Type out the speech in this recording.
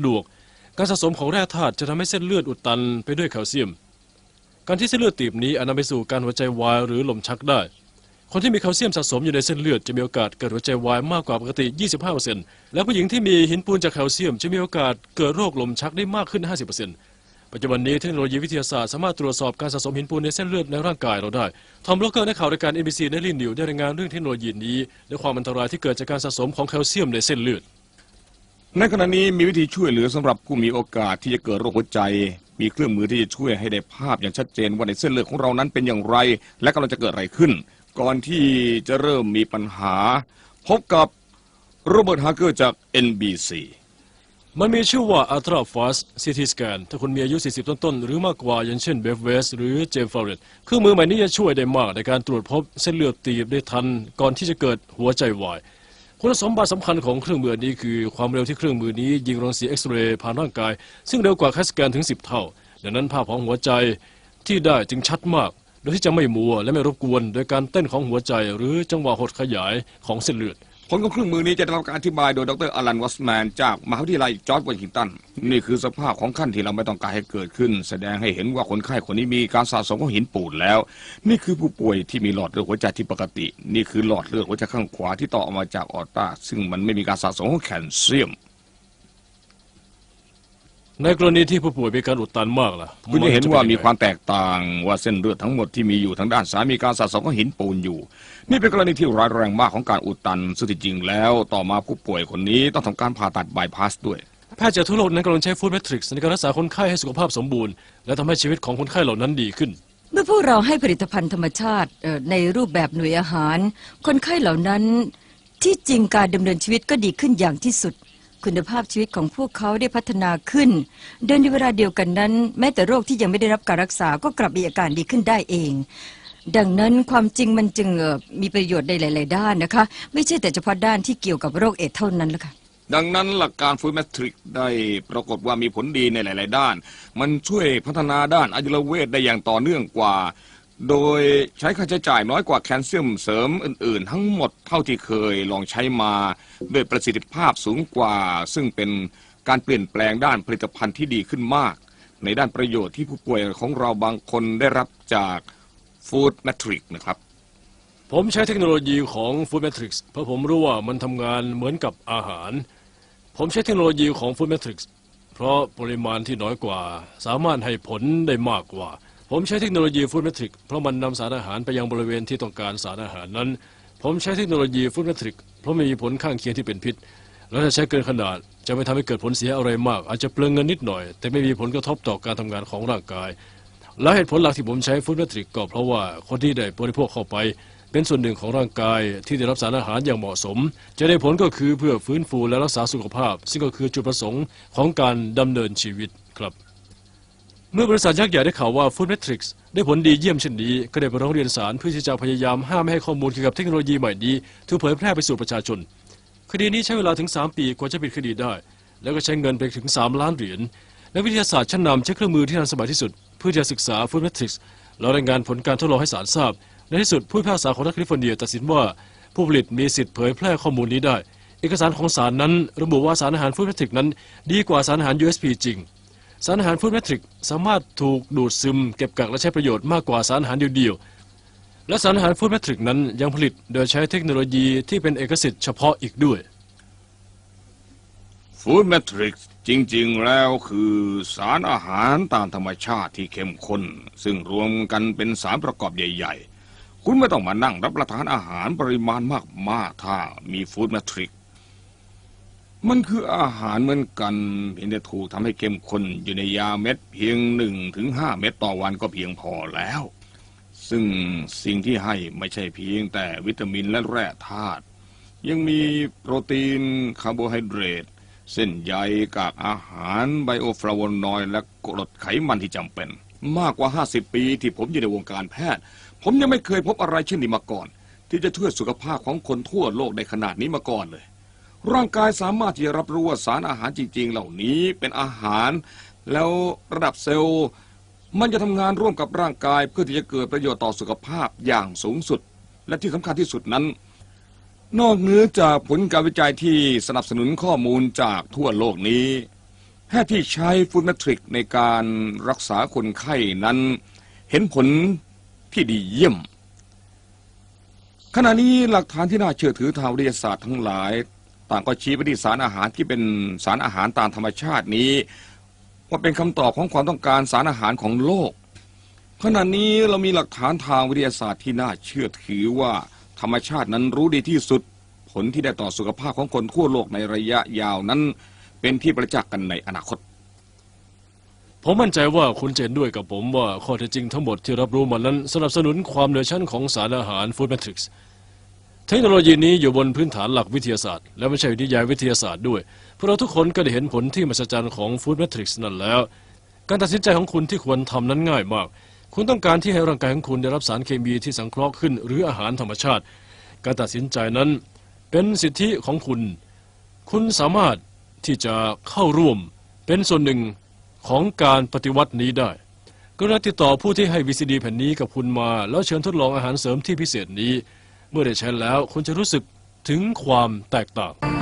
สะดวก การสะสมของแร่ธาตุจะทำให้เส้นเลือดอุดตันไปด้วยแคลเซียม การที่เส้นเลือดตีบนี้อาจนำไปสู่การหัวใจวายหรือลมชักได้ คนที่มีแคลเซียมสะสมอยู่ในเส้นเลือดจะมีโอกาสเกิดหัวใจวายมากกว่าปกติ 25%และผู้หญิงที่มีหินปูนจากแคลเซียม จะมีโอกาสเกิดโรคลมชักได้มากขึ้น 50%ปัจจุบันนี้เทคโนโลยีวิทยาศาสตร์สามารถตรวจสอบการสะสมหินปูนในเส้นเลือดในร่างกายเราได้ ทอมโลเกอร์ในข่าวรายการ NBC ในลินนิวได้รายงานเรื่องเทคโนโลยีนี้ และความอันตรายที่เกิดจากการสะสมของแคลเซียมในเส้นเลือด ในขณะนี้มีวิธีช่วยเหลือสำหรับผู้มีโอกาสที่จะเกิดโรคหัวใจ มีเครื่องมือที่จะช่วยให้ได้ภาพอย่างชัดเจนว่าในเส้นเลือดของเรานั้นเป็นอย่างไร และกำลังจะเกิดอะไรขึ้น ก่อนที่จะเริ่มมีปัญหา พบกับโรเบิร์ตฮาร์เกอร์จาก NBC มันมีชื่อว่า Ultra Fast CT Scan ถ้าคุณมีอายุ 40 ต้นๆ หรือมากกว่าอย่างเช่นเบฟเวสหรือเจมฟาร์เรตเครื่องมือใหม่นี้จะช่วยได้มากในการตรวจพบเส้นเลือดตีบได้ทันก่อนที่จะเกิดหัวใจวาย คุณสมบัติสำคัญของเครื่องมือนี้คือความเร็วที่เครื่องมือนี้ยิงรังสีเอ็กซเรย์ผ่านร่างกาย ซึ่งเร็วกว่าแคสแกนถึง 10 เท่า ดังนั้นภาพของหัวใจที่ได้จึงชัดมาก โดยที่จะไม่มัวและไม่รบกวน โดยการเต้นของหัวใจหรือจังหวะหดขยายของเส้นเลือด ผลของเครื่องมือนี้จะได้รับการอธิบายโดยดรอลันวอสแมนจากมหาวิทยาลัยจอร์จวอชิงตัน นี่คือสภาพของขั้นที่เราไม่ต้องการให้เกิดขึ้น แสดงให้เห็นว่าคนไข้คนนี้มีการสะสมของหินปูนแล้ว นี่คือผู้ป่วยที่มีหลอดเลือดหัวใจที่ปกติ นี่คือหลอดเลือดหัวใจข้างขวาที่ต่อออกมาจากออร์ตาซึ่งมันไม่มีการสะสมของแคลเซียม ในกรณีที่ผู้ป่วยมีการอุดตันมากล่ะคุณจะเห็นว่ามีนความแตกต่างว่าเส้นเลือดทั้งหมดที่มีอยู่ทางด้านซ้ายมีการสะสมของหินปูนอยู่ นี่เป็นกรณีที่ร้ายแรงมากของการอุดตันซึ่งที่จริงแล้ว ต่อมาผู้ป่วยคนนี้ต้องทำการผ่าตัดบายพาสด้วย แพทย์จากทั่วโลกนั้นกำลังใช้ฟู้ดแมทริกซ์ในการรักษาคนไข้ให้สุขภาพสมบูรณ์ และทำให้ชีวิตของคนไข้เหล่านั้นดีขึ้น เมื่อพวกเราให้ผลิตภัณฑ์ธรรมชาติเอ่อในรูปแบบหน่วยอาหาร คนไข้เหล่านั้นที่จริงการดำเนินชีวิตก็ดีขึ้นอย่างที่สุด คุณภาพชีวิตของพวกเขาได้พัฒนาขึ้น โดยในเวลาเดียวกันนั้น แม้แต่โรคที่ยังไม่ได้รับการรักษาก็กลับมีอาการดีขึ้นได้เอง ดังนั้นความจริงมันจึงมีประโยชน์ในหลาย ๆ ด้านนะคะ ไม่ใช่แต่เฉพาะด้านที่เกี่ยวกับโรคเอดส์เท่านั้นละค่ะดังนั้นหลักการฟูดแมทริกได้ปรากฏว่ามีผลดีในหลาย ๆ ด้าน มันช่วยพัฒนาด้านอายุรเวทได้อย่างต่อเนื่องกว่า โดยใช้ค่าใช้จ่ายน้อยกว่าแคลเซียมเสริมอื่น ๆ ทั้งหมดเท่าที่เคยลองใช้มา ด้วยประสิทธิภาพสูงกว่า ซึ่งเป็นการเปลี่ยนแปลงด้านผลิตภัณฑ์ที่ดีขึ้นมาก ในด้านประโยชน์ที่ผู้ป่วยของเราบางคนได้รับจากฟูดแมทริกนะครับ ผมใช้เทคโนโลยีของ Food Matrix เพราะผมรู้ว่ามันทำงานเหมือนกับอาหาร ผมใช้เทคโนโลยีของ Food Matrix เพราะปริมาณที่น้อยกว่า สามารถให้ผลได้มากกว่า ผมใช้เทคโนโลยี Food Matrix เพราะมันนำสารอาหารไปยังบริเวณที่ต้องการสารอาหารนั้น ผมใช้เทคโนโลยี Food Matrix เพราะไม่มีผลข้างเคียงที่เป็นพิษ และถ้าใช้เกินขนาดจะไม่ทำให้เกิดผลเสียอะไรมาก อาจจะเปลืองเงินนิดหน่อย แต่ไม่มีผลกระทบต่อการทำงานของร่างกาย และเหตุผลหลักที่ผมใช้ฟู้ดแมทริกก็เพราะว่าคนที่ได้บริโภคเข้าไป เป็นส่วนหนึ่งของร่างกายที่ได้รับสารอาหารอย่างเหมาะสม จะได้ผลก็คือเพื่อฟื้นฟูและรักษาสุขภาพ ซึ่งก็คือจุดประสงค์ของการดำเนินชีวิตครับ เมื่อบริษัทยักษ์ใหญ่ได้ข่าวว่า Food Matrix ได้ผลดีเยี่ยมเช่นนี้ ก็ได้ไปร้องเรียนศาลเพื่อที่จะพยายามห้ามไม่ให้ข้อมูลเกี่ยวกับเทคโนโลยีใหม่นี้ถูกเผยแพร่ไปสู่ประชาชน คดีนี้ใช้เวลาถึง 3 ปีกว่าจะปิดคดีได้ แล้วก็ใช้เงินไปถึง 3 ล้านเหรียญนักวิทยาศาสตร์ชั้นนำใช้เครื่องมือที่ทันสมัยที่สุด เพื่อจะศึกษาฟูดแมทริกซ์แล้วรายงานผลการทดลองให้ศาลทราบ ในที่สุดผู้พิพากษาของรัฐแคลิฟอร์เนียตัดสินว่าผู้ผลิตมีสิทธิ์เผยแพร่ข้อมูลนี้ได้ เอกสารของศาลนั้น ระบุว่าสารอาหารฟูดแมทริกนั้น ดีกว่าสารอาหาร USP จริง สารอาหารฟูดแมทริกสามารถถูกดูดซึมเก็บกักและใช้ประโยชน์มากกว่าสารอาหารเดียวๆ และสารอาหารฟูดแมทริกนั้นยังผลิตโดยใช้เทคโนโลยีที่เป็นเอกสิทธิ์เฉพาะอีกด้วยฟู้ดแมทริกจริงๆ แล้วคือสารอาหารตามธรรมชาติที่เข้มข้น ซึ่งรวมกันเป็นสารประกอบใหญ่ ๆ คุณไม่ต้องมานั่งรับประทานอาหารปริมาณมากๆ ถ้ามีฟู้ดแมทริก มันคืออาหารเหมือนกันเพียงแต่ถูกทำให้เข้มข้นอยู่ในยาเม็ดเพียงหนึ่งถึงห้าเม็ดต่อวันก็เพียงพอแล้ว ซึ่งสิ่งที่ให้ไม่ใช่เพียงแต่วิตามินและแร่ธาตุยังมีโปรตีนคาร์โบไฮเดรตเส้นใยกากอาหารไบโอฟลาวนอยด์และกรดไขมันที่จำเป็น มากกว่า 50 ปีที่ผมอยู่ในวงการแพทย์ ผมยังไม่เคยพบอะไรเช่นนี้มาก่อน ที่จะช่วยสุขภาพของคนทั่วโลกในขนาดนี้มาก่อนเลย ร่างกายสามารถที่จะรับรู้ว่าสารอาหารจริง ๆ เหล่านี้เป็นอาหาร แล้วระดับเซลล์มันจะทำงานร่วมกับร่างกายเพื่อที่จะเกิดประโยชน์ต่อสุขภาพอย่างสูงสุด และที่สำคัญที่สุดนั้น นอกเหนือจากผลการวิจัยที่สนับสนุนข้อมูลจากทั่วโลกนี้แพทย์ที่ใช้ฟูดเมทริกในการรักษาคนไข้นั้น เห็นผลที่ดีเยี่ยม ขณะนี้หลักฐานที่น่าเชื่อถือทางวิทยาศาสตร์ทั้งหลาย ต่างก็ชี้ไปที่สารอาหารที่เป็นสารอาหารตามธรรมชาตินี้ ว่าเป็นคำตอบของความต้องการสารอาหารของโลก ขณะนี้เรามีหลักฐานทางวิทยาศาสตร์ที่น่าเชื่อถือว่าธรรมชาตินั้นรู้ดีที่สุด ผลที่ได้ต่อสุขภาพของคนทั่วโลกในระยะยาวนั้น เป็นที่ประจักษ์กันในอนาคต ผมมั่นใจว่าคุณเห็นด้วยกับผมว่าข้อเท็จจริงทั้งหมดที่รับรู้มานั้นสนับสนุนความเหนือชั้นของสารอาหารฟู้ดแมทริกซ์ เทคโนโลยีนี้อยู่บนพื้นฐานหลักวิทยาศาสตร์ และไม่ใช่นิยายวิทยาศาสตร์ด้วยพวกเราทุกคนก็ได้เห็นผลที่มหัศจรรย์ของฟู้ดแมทริกซ์นั่นแล้ว การตัดสินใจของคุณที่ควรทำนั้นง่ายมาก คุณต้องการที่ให้ร่างกายของคุณได้รับสารเคมีที่สังเคราะห์ขึ้น หรืออาหารธรรมชาติ การตัดสินใจนั้นเป็นสิทธิของคุณ คุณสามารถที่จะเข้าร่วม เป็นส่วนหนึ่งของการปฏิวัตินี้ได้กรุณาติดต่อผู้ที่ให้ VCD แผ่นนี้กับคุณมา แล้วเชิญทดลองอาหารเสริมที่พิเศษนี้ เมื่อได้ใช้แล้วคุณจะรู้สึกถึงความแตกต่าง